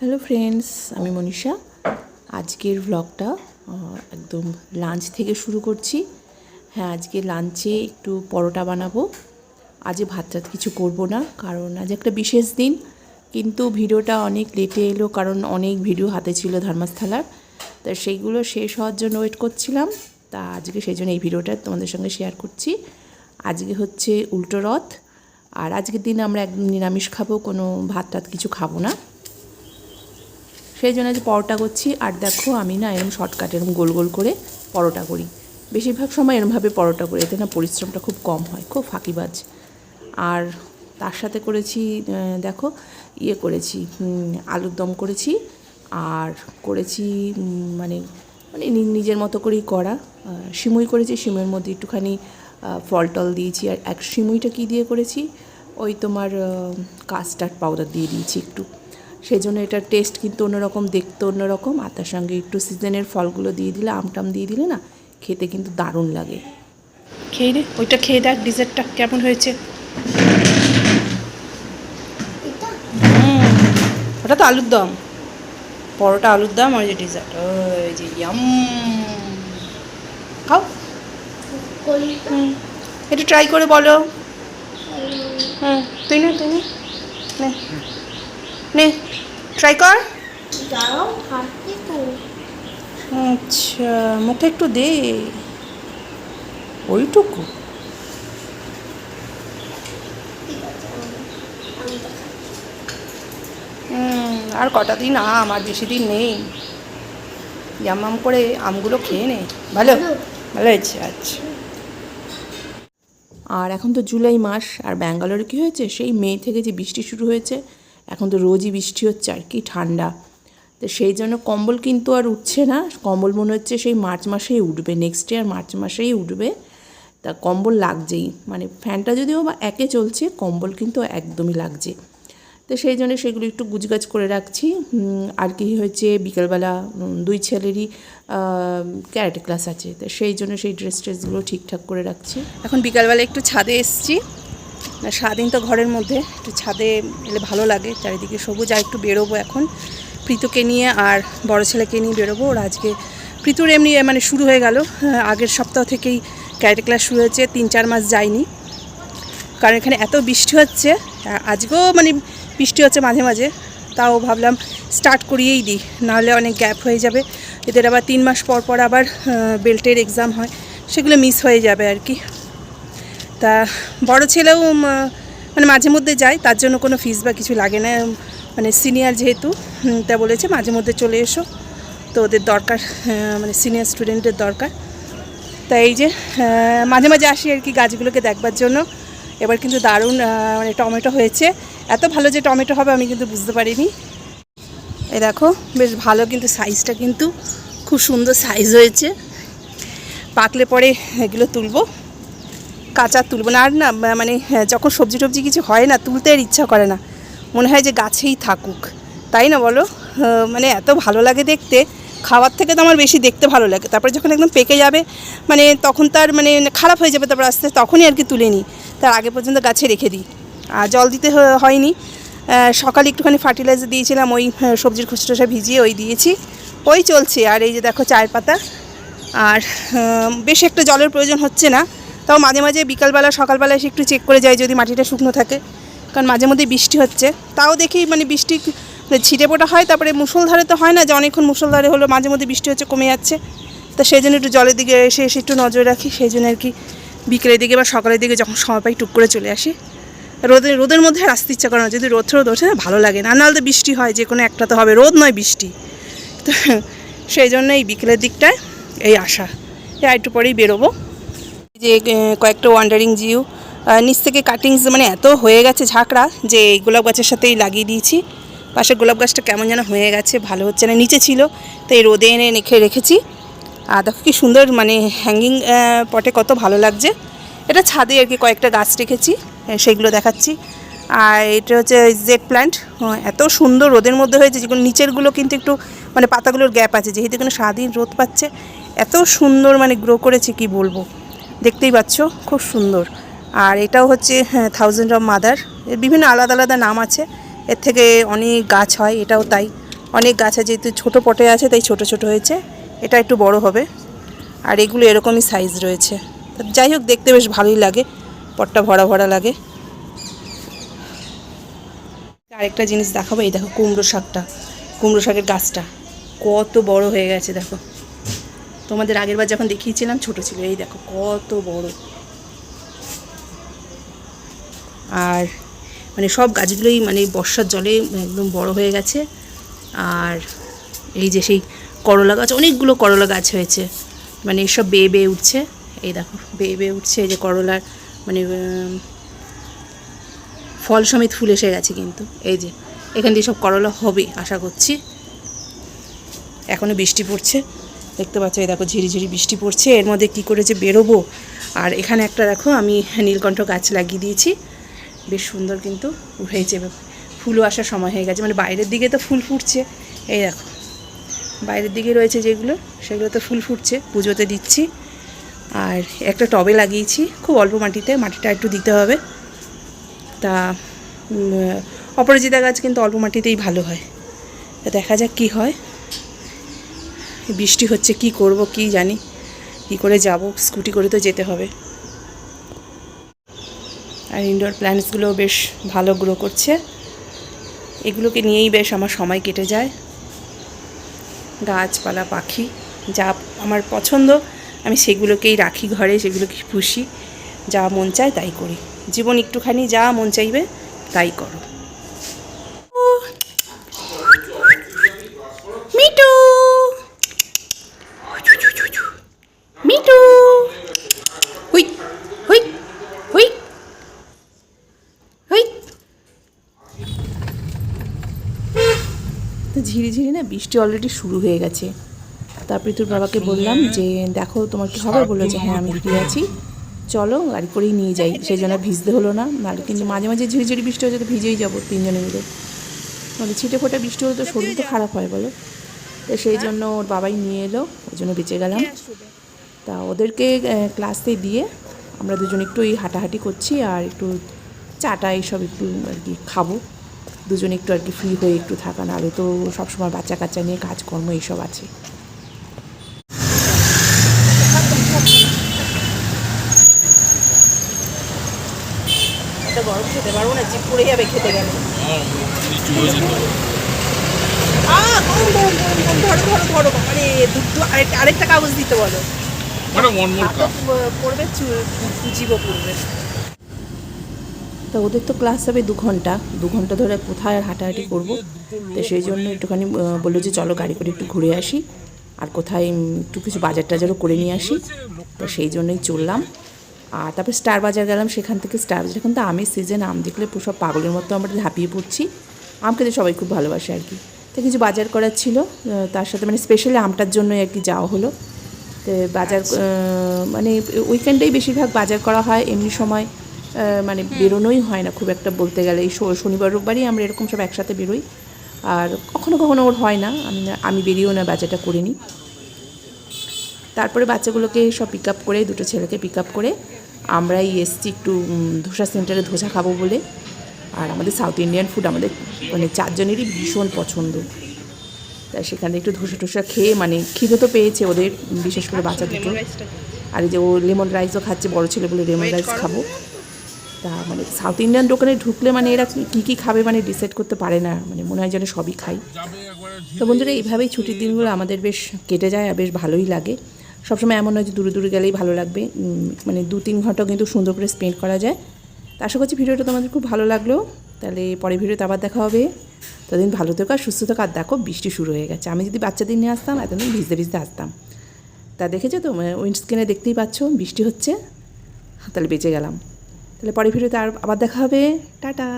Hello friends আমি মনীষা। আজকের ব্লগটা একদম লাঞ্চ থেকে শুরু করছি। হ্যাঁ আজকে লাঞ্চে একটু পরোটা বানাবো। আজ ভাত টাত কিছু করব না, কারণ আজ একটা বিশেষ দিন। কিন্তু ভিডিওটা অনেক লেটে এলো, কারণ অনেক ভিডিও হাতে ছিল ধর্মস্থলার। তা সেইগুলো শেষ হওয়ার জন্য ওয়েট করছিলাম। তা আজকে সেই জন্য এই ভিডিওটা তোমাদের সঙ্গে শেয়ার করছি। আজকে হচ্ছে উল্টো রথ। আর আজকের দিন আমরা একদম নিরামিষ খাব, কোনো ভাত টাত কিছু খাব না। সেই জন্য যে পরোটা করছি, আর দেখো আমি না এরকম শর্টকাট এরকম গোল গোল করে পরোটা করি। বেশিরভাগ সময় এরমভাবে পরোটা করি, এতে না পরিশ্রমটা খুব কম হয়, খুব ফাঁকিবাজ। আর তার সাথে করেছি দেখো ইয়ে করেছি আলুর দম করেছি, আর করেছি মানে মানে নিজের মতো করেই করা। সিমুই করেছি, সিমুইয়ের মধ্যে একটুখানি ফল টল দিয়েছি, আর এক সিমুইটা কী দিয়ে করেছি? ওই তোমার কাস্টার্ড পাউডার দিয়ে দিয়েছি একটু। সেই জন্য এটার টেস্ট কিন্তু অন্যরকম দেখতে অন্যরকম। আর তার সঙ্গে একটু সিজনের ফলগুলো দিয়ে দিলে আমটাম দিয়ে দিলে না খেতে কিন্তু দারুণ লাগে। খেয়ে নে ওইটা খেয়ে দেখ ডিজার্টটা কেমন হয়েছে। ওটা তো আলুর দম। পরোটা আলুর দম আর ওই যে ডিজার্ট ওই যে ইয়াম। খাও। একটু ট্রাই করে বলো। হুম তুই না তুই নে। নে ট্রাই কর। আচ্ছা মুখে একটু দে। ওইটুকু। আর কটা দিন আম আর বেশি দিন নেই। ইয়াম করে আমগুলো খেয়ে নে। ভালো। ভালো হয়েছে আচ্ছা। আর এখন তো জুলাই মাস আর ব্যাঙ্গালোরে কী হয়েছে? সেই মে থেকে যে বৃষ্টি শুরু হয়েছে এখন তো রোজই বৃষ্টি হচ্ছে, আর কি ঠান্ডা। তো সেই জন্য কম্বল কিন্তু আর উঠছে না। কম্বল মনে হচ্ছে সেই মার্চ মাসেই উঠবে নেক্সট ইয়ার মার্চ মাসেই উঠবে। তা কম্বল লাগছেই মানে ফ্যানটা যদিও বা একে চলছে, কম্বল কিন্তু একদমই লাগছে। তো সেই জন্য সেগুলো একটু গুজগাছ করে রাখছি। আর কি হয়েছে, বিকালবেলা দুই ছেলেরই ক্যারেটে ক্লাস আছে। তো সেই জন্য সেই ড্রেস ট্রেসগুলো ঠিকঠাক করে রাখছি। এখন বিকালবেলা একটু ছাদে এসছি। সারাদিন তো ঘরের মধ্যে, একটু ছাদে এলে ভালো লাগে, চারিদিকে সবুজ, আর একটু বেরোবো এখন। প্রীতুকে নিয়ে আর বড় ছেলেকে নিয়ে বেরোবো, ওরা আজকে প্রীতুর এমনি মানে শুরু হয়ে গেল। আগের সপ্তাহ থেকেই ক্যারেটে ক্লাস শুরু হয়েছে, তিন চার মাস যায়নি। কারণ এখানে এত বৃষ্টি হচ্ছে আজকেও মানে বৃষ্টি হচ্ছে মাঝে মাঝে, তাও ভাবলাম স্টার্ট করিয়েই দিই, নাহলে অনেক গ্যাপ হয়ে যাবে। এদের আবার তিন মাস পর পর আবার বেল্টের এক্সাম হয়, সেগুলো মিস হয়ে যাবে আর কি। তা বড় ছেলেও মানে মাঝে মধ্যে যায়, তার জন্য কোনো ফিস বা কিছু লাগে না মানে সিনিয়র যেহেতু তা বলেছে, মাঝে মধ্যে চলে এসো। তো ওদের দরকার মানে সিনিয়র স্টুডেন্টের দরকার। তাই এই যে মাঝে মাঝে আসি আর কি গাছগুলোকে দেখবার জন্য। এবার কিন্তু দারুণ মানে টমেটো হয়েছে। এত ভালো যে টমেটো হবে আমি কিন্তু বুঝতে পারিনি। এই দেখো, বেশ ভালো কিন্তু সাইজটা কিন্তু খুব সুন্দর সাইজ হয়েছে। পাকলে পরে এগুলো তুলবো। কাঁচা তুলবো না। আর না মানে হ্যাঁ, যখন সবজি টবজি কিছু হয় না তুলতে আর ইচ্ছা করে না। মনে হয় যে গাছেই থাকুক। তাই না বলো? মানে এত ভালো লাগে দেখতে। খাওয়ার থেকে তো আমার বেশি দেখতে ভালো লাগে। তারপরে যখন একদম পেকে যাবে মানে তখন তার মানে খারাপ হয়ে যাবে তারপর আস্তে তখনই আর কি তুলে নিই। তার আগে পর্যন্ত গাছে রেখে দিই। আর জল দিতে হয়নি। সকালে একটুখানি ফার্টিলাইজার দিয়েছিলাম ওই সবজির খুচরোসা ভিজিয়ে ওই দিয়েছি। ওই চলছে। আর এই যে দেখো চায়ের পাতা। আর বেশি একটা জলের প্রয়োজন হচ্ছে না। তাও মাঝে মাঝে বিকালবেলা, সকালবেলা এসে একটু চেক করে যাই যদি মাটিটা শুকনো থাকে। কারণ মাঝে মধ্যে বৃষ্টি হচ্ছে। তাও দেখি মানে বৃষ্টি ছিটে পোটা হয়, তারপরে মুসলধারে তো হয় না, যে অনেকক্ষণ মুসলধারে হলো মাঝে মধ্যে বৃষ্টি হচ্ছে, কমে যাচ্ছে। তো সেই জন্য একটু জলের দিকে এসে এসে একটু নজর রাখি, সেই জন্য আর কি বিকেলের দিকে বা সকালের দিকে যখন সময় পাই টুক করে চলে আসি। রোদের রোদের মধ্যে আসতে ইচ্ছা করে না, যদি রোদ রোদ ওঠে না, ভালো লাগে না। নাহলে তো বৃষ্টি হয়, যে কোনো একটা তো হবে, রোদ নয় বৃষ্টি। তো সেই জন্য এই বিকেলের দিকটায় এই আশা। একটু পরেই বেরোবো। যে কয়েকটা ওয়ান্ডারিং জিউ নিচ থেকে কাটিংস মানে এত হয়ে গেছে ঝাঁকড়া যে, এই গোলাপ গাছের সাথেই লাগিয়ে দিয়েছি। পাশে গোলাপ গাছটা কেমন যেন হয়ে গেছে, ভালো হচ্ছে না, নিচে ছিল। তো এই রোদে এনে রেখে, রেখেছি। আর দেখো কি সুন্দর মানে হ্যাঙ্গিং পটে কত ভালো লাগছে। এটা ছাদে আর কি কয়েকটা গাছ রেখেছি সেগুলো দেখাচ্ছি। আর এটা হচ্ছে জেড প্ল্যান্ট এত সুন্দর রোদের মধ্যে হয়েছে, যেগুলো নিচেরগুলো কিন্তু একটু মানে পাতাগুলোর গ্যাপ আছে, যেহেতু এখানে সারাদিন রোদ পাচ্ছে, এত সুন্দর মানে গ্রো করেছে, কি বলব। দেখতেই পাচ্ছ, খুব সুন্দর। আর এটাও হচ্ছে থাউজেন্ড অফ মাদার এর বিভিন্ন আলাদা আলাদা নাম আছে। এর থেকে অনেক গাছ হয়, এটাও তাই। অনেক গাছ আছে, যেহেতু ছোটো পটে আছে, তাই ছোট ছোট হয়েছে। এটা একটু বড় হবে। আর এগুলো এরকমই সাইজ রয়েছে। যাই হোক, দেখতে বেশ ভালোই লাগে। পটটা ভরা ভরা লাগে। আরেকটা জিনিস দেখাবো, এই দেখো কুমড়ো শাকটা। কুমড়ো শাকের গাছটা। কত বড় হয়ে গেছে, দেখো। তোমাদের আগের বার যখন দেখিয়েছিলাম, ছোট ছিল। এই দেখো, কত বড়। আর মানে সব গাছগুলোই মানে বর্ষার জলে একদম বড় হয়ে গেছে। আর এই যে সেই করলা গাছ, অনেকগুলো করলা গাছ হয়েছে। মানে এসব বেয়ে বেয়ে উঠছে। এই দেখো, বেয়ে বেয়ে উঠছে এই যে করলার মানে ফল সমেত ফুল এসে গেছে কিন্তু। এই যে, এখান দিয়ে সব করলা হবে, আশা করছি। এখনও বৃষ্টি পড়ছে। দেখতে পাচ্ছ, এই দেখো ঝিরিঝিরি বৃষ্টি পড়ছে। এর মধ্যে কী করে যে বেরোবো? আর এখানে একটা দেখো, আমি নীলকণ্ঠ গাছ লাগিয়ে দিয়েছি। বেশ সুন্দর কিন্তু হয়েছে। ফুলও আসার সময় হয়ে গেছে। মানে বাইরের দিকে তো ফুল ফুটছে। এই দেখো, বাইরের দিকে রয়েছে যেগুলো সেগুলো তো ফুল ফুটছে। পুজোতে দিচ্ছি। আর একটা টবে লাগিয়েছি। খুব অল্প মাটিতে, মাটিটা একটু দিতে হবে। তা অপরাজিতা গাছ কিন্তু অল্প মাটিতেই ভালো হয়। দেখা যাক কী হয়। বৃষ্টি হচ্ছে, কি করব, কি জানি। কি করে যাব, স্কুটি করে তো যেতে হবে। আর ইনডোর প্ল্যান্টসগুলো বেশ ভালো গ্রো করছে। এগুলোকে নিয়েই বেশ আমার সময় কেটে যায়। গাছপালা, পাখি, যা আমার পছন্দ, আমি সেগুলোকেই রাখি ঘরে, সেগুলোকে পুষি। যা মন চায় তাই করি। জীবন একটুখানি যা মন চাইবে, তাই করো। না বৃষ্টি অলরেডি শুরু হয়ে গেছে। তারপরে তোর বাবাকে বললাম যে দেখো তোমার কি হবে? বলল যে হ্যাঁ আমি ফ্রি আছি। চলো গাড়ি করেই নিয়ে যাই। সেই জন্য ভিজতে হলো না। নাহলে কিন্তু মাঝে মাঝে ঝিরিঝিরি বৃষ্টি হয়ে তো ভিজেই যাব তিনজনে মিলে। মানে ছিটে ফোটা বৃষ্টি হলে তো শরীর তো খারাপ হয় বলো। তো সেই জন্য ওর বাবাই নিয়ে এলো ওই জন্য বেঁচে গেলাম। তা ওদেরকে ক্লাসে দিয়ে আমরা দুজন একটু এই হাঁটাহাঁটি করছি আর একটু চাটা এইসব একটু আর কি খাব। দুজন একটু আর কি ফ্রি হয়ে একটু থাকা নাহলে তো সবসময় বাচ্চা কাচ্চা নিয়ে কাজকর্ম এইসব আছে। গরম খেতে পারব না পড়ে যাবে খেতে গেলে। ধরো ধরো ধরো মানে দুটো আরেকটা আরেকটা কাগজ দিতে বলো। পড়বে চু- জিভও পড়বে। তো ওদের তো ক্লাস হবে দু ঘণ্টা। দু ঘণ্টা ধরে কোথায় আর হাঁটাহাঁটি করব? তো সেই জন্য একটুখানি বলল যে চলো গাড়ি করে একটু ঘুরে আসি। আর কোথায় একটু কিছু বাজার টাজারও করে নিয়ে আসি। তো সেই জন্যই চললাম। আর তারপর স্টার বাজার গেলাম সেখান থেকে স্টার বাজার এখন তো আমের সিজন আম দেখলে পুরো সব পাগলের মতো আমরা ঝাঁপিয়ে পড়ছি। আম খেতে সবাই খুব ভালোবাসে আর কি। তো কিছু বাজার করার ছিল তার সাথে মানে স্পেশালি আমটার জন্যই আর কি যাওয়া হলো। তো বাজার মানে উইকেন্ডেই বেশিরভাগ বাজার করা হয় এমনি সময়। মানে বেরোনোই হয় না খুব একটা বলতে গেলে। এই শনিবার রোববারই আমরা এরকম সব একসাথে বেরোই। আর কখনো কখনো ওর হয় না। আমি আমি বেরিয়েও না বাজারটা করে নিই তারপরে বাচ্চাগুলোকে সব পিক আপ করে দুটো ছেলেকে পিক আপ করে আমরাই এসছি একটু ধোসা সেন্টারে ধোসা খাব বলে। আর আমাদের সাউথ ইন্ডিয়ান ফুড আমাদের মানে চারজনেরই ভীষণ পছন্দ। তাই সেখানে একটু ধোসা টোসা খেয়ে মানে খিদে তো পেয়েছে ওদের বিশেষ করে বাচ্চা দুটো আর এই যে ও লেমন রাইসও খাচ্ছে বড় ছেলে বলে লেমন রাইস খাব। তা মানে সাউথ ইন্ডিয়ান দোকানে ঢুকলে মানে এরা কী কী খাবে মানে ডিসাইড করতে পারে না। মানে মনে হয় যেন সবই খাই। তো বন্ধুরা, এইভাবেই ছুটির দিনগুলো আমাদের বেশ কেটে যায় আর বেশ ভালোই লাগে। সবসময় এমন নয় যে দূরে দূরে গেলেই ভালো লাগবে। মানে দু তিন ঘণ্টা কিন্তু সুন্দর করে স্পেন্ড করা যায়। তা আশা করছি ভিডিওটা তোমাদের খুব ভালো লাগল। তাহলে পরের ভিডিওতে আবার দেখা হবে। ততদিন ভালো থেকো আর সুস্থ থাকো। আর দেখো, বৃষ্টি শুরু হয়ে গেছে। আমি যদি বাচ্চাদের নিয়ে আসতাম, এতদিন ভিজতে ভিজতে আসতাম। তা দেখেছ তো? উইন্ড স্ক্রিনে দেখতেই পাচ্ছ, বৃষ্টি হচ্ছে। তাহলে বেঁচে গেলাম। তাহলে পরে ভিডিওতে আর আবার দেখা হবে। টাটা।